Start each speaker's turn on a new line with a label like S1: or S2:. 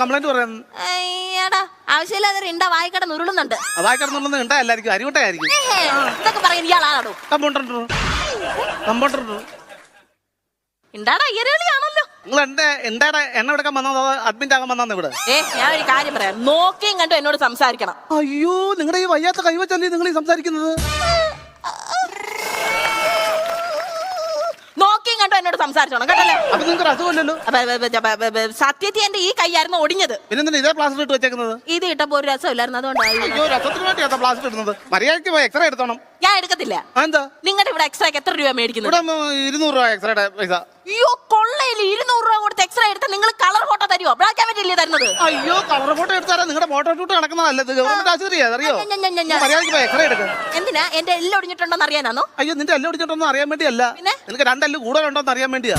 S1: Complaint പറയാൻ.
S2: അയ്യടാ ആവശ്യമില്ലാതെ ഇണ്ട വായിക്കട ഉരുളുന്നുണ്ട് ഇതൊക്കെ പറയാൻ ഇയാളാണോ
S1: കമ്പൗണ്ടർ കമ്പൗണ്ടർ
S2: ഇണ്ടാടാ ഇരളിയാണല്ലോ
S1: നിങ്ങൾ എന്റെ എന്താടെ എണ്ണ എടുക്കാൻ അഡ്മിറ്റ് ആകാൻ വന്നാന്ന് ഇവിടെ?
S2: ഏ ഞാൻ ഒരു കാര്യം പറയാം. നോക്കിയും കണ്ടു എന്നോട് സംസാരിക്കണം.
S1: അയ്യോ നിങ്ങളുടെ ഈ വയ്യാത്ത കൈവച്ചല്ലേ നിങ്ങൾ ഈ സംസാരിക്കുന്നത്
S2: നോക്കിയും കണ്ടു എന്നോട് സംസാരിച്ചോണം കേട്ടല്ലേ?
S1: അപ്പൊ നിങ്ങൾക്ക് അസുഖമില്ലല്ലോ
S2: സത്യത്തിൽ എന്റെ ഈ കൈയായിരുന്നു ഒടിഞ്ഞത്.
S1: പിന്നെ ഇതേ പ്ലാസ്റ്റർ ഇട്ട് വെച്ചേക്കുന്നത്?
S2: ഇത് ഇട്ടപ്പോ ഒരു രസമില്ലായിരുന്നു അതുകൊണ്ടാണ്
S1: അയ്യോ രസത്തിന് വേണ്ടിയാ പ്ലാസ്റ്റർ ഇടുന്നത്. മര്യാദയ്ക്ക് പോയി എക്സ്റേ എടുത്തോണം.
S2: ഞാൻ എടുക്കത്തില്ല.
S1: ആ, എന്താ?
S2: നിങ്ങളുടെ ഇവിടെ എക്സ്റേ എത്ര രൂപ മേടിക്കുന്നത്?
S1: ഇവിടെ ഉം, ഇരുന്നൂറ് രൂപ എക്സ്റേയുടെ പൈസ.
S2: അയ്യോ കൊള്ളയിൽ ഇരുന്നൂറ് രൂപ കൊടുത്ത് എക്സ്ട്രാ എടുത്താൽ നിങ്ങൾ വൈറ്റ് തരുന്നത്?
S1: അയ്യോ കളർ ഫോട്ടോ എടുത്താലും നിങ്ങളുടെ ഫോട്ടോ ഷൂട്ട് ഗവൺമെന്റ് ആശുപത്രിയാ അറിയോ. മര്യാദയ്ക്ക് എക്സ്റേ എടുക്കുക
S2: എന്തിനാ? എന്റെ എല്ലാം ഒടിഞ്ഞിട്ടുണ്ടോന്ന് അറിയാനാണോ
S1: അയ്യോ നിന്റെ എല്ലാം ഒടിഞ്ഞിട്ടുണ്ടോന്ന് അറിയാൻ വേണ്ടിയല്ല? നിനക്ക് രണ്ടെല്ലാം കൂടുതലുണ്ടോന്ന് അറിയാൻ വേണ്ടിയാ.